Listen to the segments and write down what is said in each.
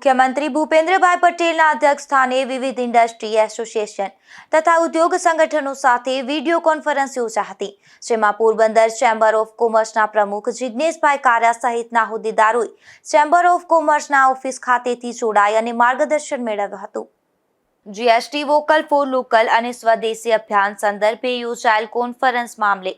મુખ્યમંત્રી ભૂપેન્દ્રભાઈ પટેલના અધ્યક્ષસ્થાને વિવિધ ઇન્ડસ્ટ્રી એસોસિએશન તથા ઉદ્યોગ સંગઠનો સાથે વીડિયો કોન્ફરન્સ યોજા હતી, જેમાં પોરબંદર ચેમ્બર ઓફ કોમર્સના પ્રમુખ જિજ્ઞેશભાઈ કારા સહિતના હોદ્દેદારોએ ચેમ્બર ઓફ કોમર્સના ઓફિસ ખાતેથી જોડાઈ અને માર્ગદર્શન મેળવ્યું હતું. જીએસટી વોકલ ફોર લોકલ અને સ્વદેશી અભિયાન સંદર્ભે યોજાયેલ કોન્ફરન્સ મામલે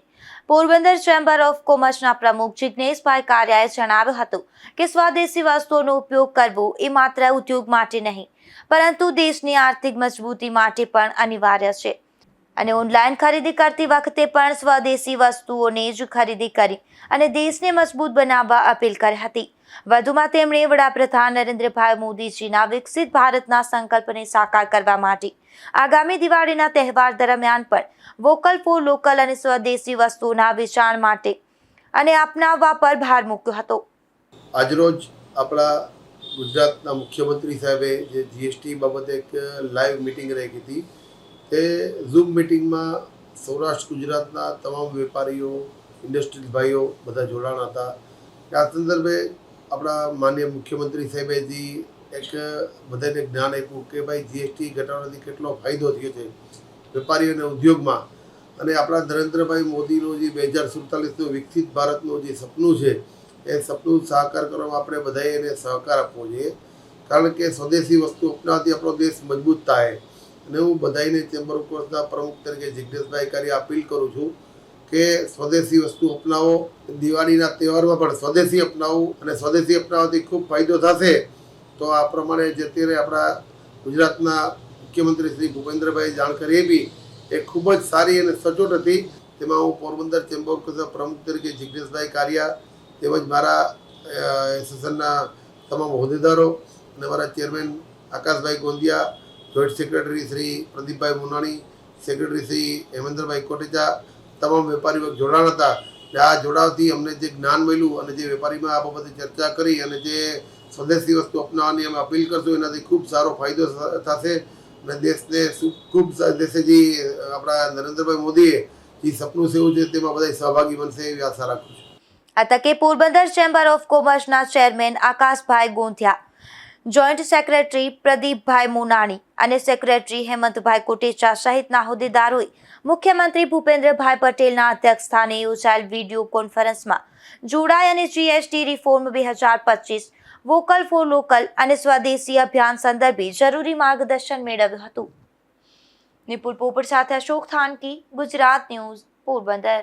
પોરબંદર ચેમ્બર ઓફ કોમર્સના પ્રમુખ જિજ્ઞેશભાઈ કારિયાએ જણાવ્યું હતું કે સ્વદેશી વસ્તુઓનો ઉપયોગ કરવો એ માત્ર ઉદ્યોગ માટે નહીં, પરંતુ દેશની આર્થિક મજબૂતી માટે પણ અનિવાર્ય છે. અને ઓનલાઈન ખરીદી કરતી વખતે પણ સ્વદેશી વસ્તુઓને જ ખરીદી કરી અને દેશને મજબૂત બનાવવા અપીલ કરી હતી. વધુમાં તેમણે વડાપ્રધાન નરેન્દ્રભાઈ મોદીજીના વિકસિત ભારતના સંકલ્પને સાકાર કરવા માટે આગામી દિવાળીના તહેવાર દરમિયાન પણ વોકલ ફોર લોકલ અને સ્વદેશી વસ્તુઓના વેચાણ માટે અને અપનાવવા પર ભાર મૂક્યો હતો. આજરોજ આપણા ગુજરાતના મુખ્યમંત્રી સાહેબે જે જીએસટી બાબતે એક લાઈવ મિટિંગ રાખી હતી તે ઝૂમ મિટિંગમાં સૌરાષ્ટ્ર, ગુજરાતના તમામ વેપારીઓ ઇન્ડસ્ટ્રીઝ ભાઈઓ બધા જોડાણા હતા. આ સંદર્ભે આપણા માન્ય મુખ્યમંત્રી સાહેબે એક બધાને જ્ઞાન આપ્યું કે ભાઈ જીએસટી ઘટાડવાથી કેટલો ફાયદો થયો છે વેપારીઓ અને ઉદ્યોગમાં. અને આપણા નરેન્દ્રભાઈ મોદીનું જે બે હજાર સુડતાલીસનું વિકસિત ભારતનું જે સપનું છે, એ સપનું સાકાર કરવામાં આપણે બધાએ એને સહકાર આપવો જોઈએ. કારણ કે સ્વદેશી વસ્તુ અપનાવતી આપણો દેશ મજબૂત થાય. અને હું બધાને ચેમ્બર ઓફ કોમર્સના પ્રમુખ તરીકે જિજ્ઞેશભાઈ કરી અપીલ કરું છું કે સ્વદેશી વસ્તુ અપનાવો. દિવાળીના તહેવારમાં પણ સ્વદેશી અપનાવવું અને સ્વદેશી અપનાવવાથી ખૂબ ફાયદો થશે. તો આ પ્રમાણે જે અત્યારે આપણા ગુજરાતના મુખ્યમંત્રી શ્રી ભૂપેન્દ્રભાઈ જાણકારી આપી, એ ખૂબ જ સારી અને સચોટ હતી. તેમાં હું પોરબંદર ચેમ્બર ઓફ કોમર્સના પ્રમુખ તરીકે જિજ્ઞેશભાઈ કારિયા તેમજ મારા એસોસિએશનના તમામ હોદ્દેદારો અને મારા ચેરમેન આકાશભાઈ ગોંદિયા જોઈન્ટ સેક્રેટરી શ્રી પ્રદીપભાઈ મુનાણી, સેક્રેટરી શ્રી હેમેન્દ્રભાઈ કોટેચા, તમામ વેપારીઓ જોડાણ હતા. એટલે આ જોડાવથી અમને જે જ્ઞાન મળ્યું અને જે વેપારીમાં આ બાબતે ચર્ચા કરી અને જે સ્વદેશી વસ્તુ અપનાવવાની અમે અપીલ કરશું, એનાથી ખૂબ સારો ફાયદો થશે. અને દેશને ખૂબ દેશે જે આપણા નરેન્દ્રભાઈ મોદીએ જે સપનું સેવું છે, તેમાં બધા સહભાગી બનશે એવી આશા રાખું છું. આ તકે પોરબંદર ચેમ્બર ઓફ કોમર્સના ચેરમેન આકાશભાઈ ગોંધિયા જોઈન્ટ સેક્રેટરી પ્રદીપભાઈ મુનાણી અને સેક્રેટરી હેમંતભાઈ કોટેચા સહિતના હોદ્દેદારોએ મુખ્યમંત્રી ભૂપેન્દ્રભાઈ પટેલના અધ્યક્ષસ્થાને યોજાયેલ વીડિયો કોન્ફરન્સમાં જોડાઈ અને જીએસટી રિફોર્મ બે હજાર પચીસ વોકલ ફોર લોકલ અને સ્વદેશી અભિયાન સંદર્ભે જરૂરી માર્ગદર્શન મેળવ્યું હતું. નિપુલ પોપટ સાથે અશોક થાનકી, ગુજરાત ન્યૂઝ પોરબંદર.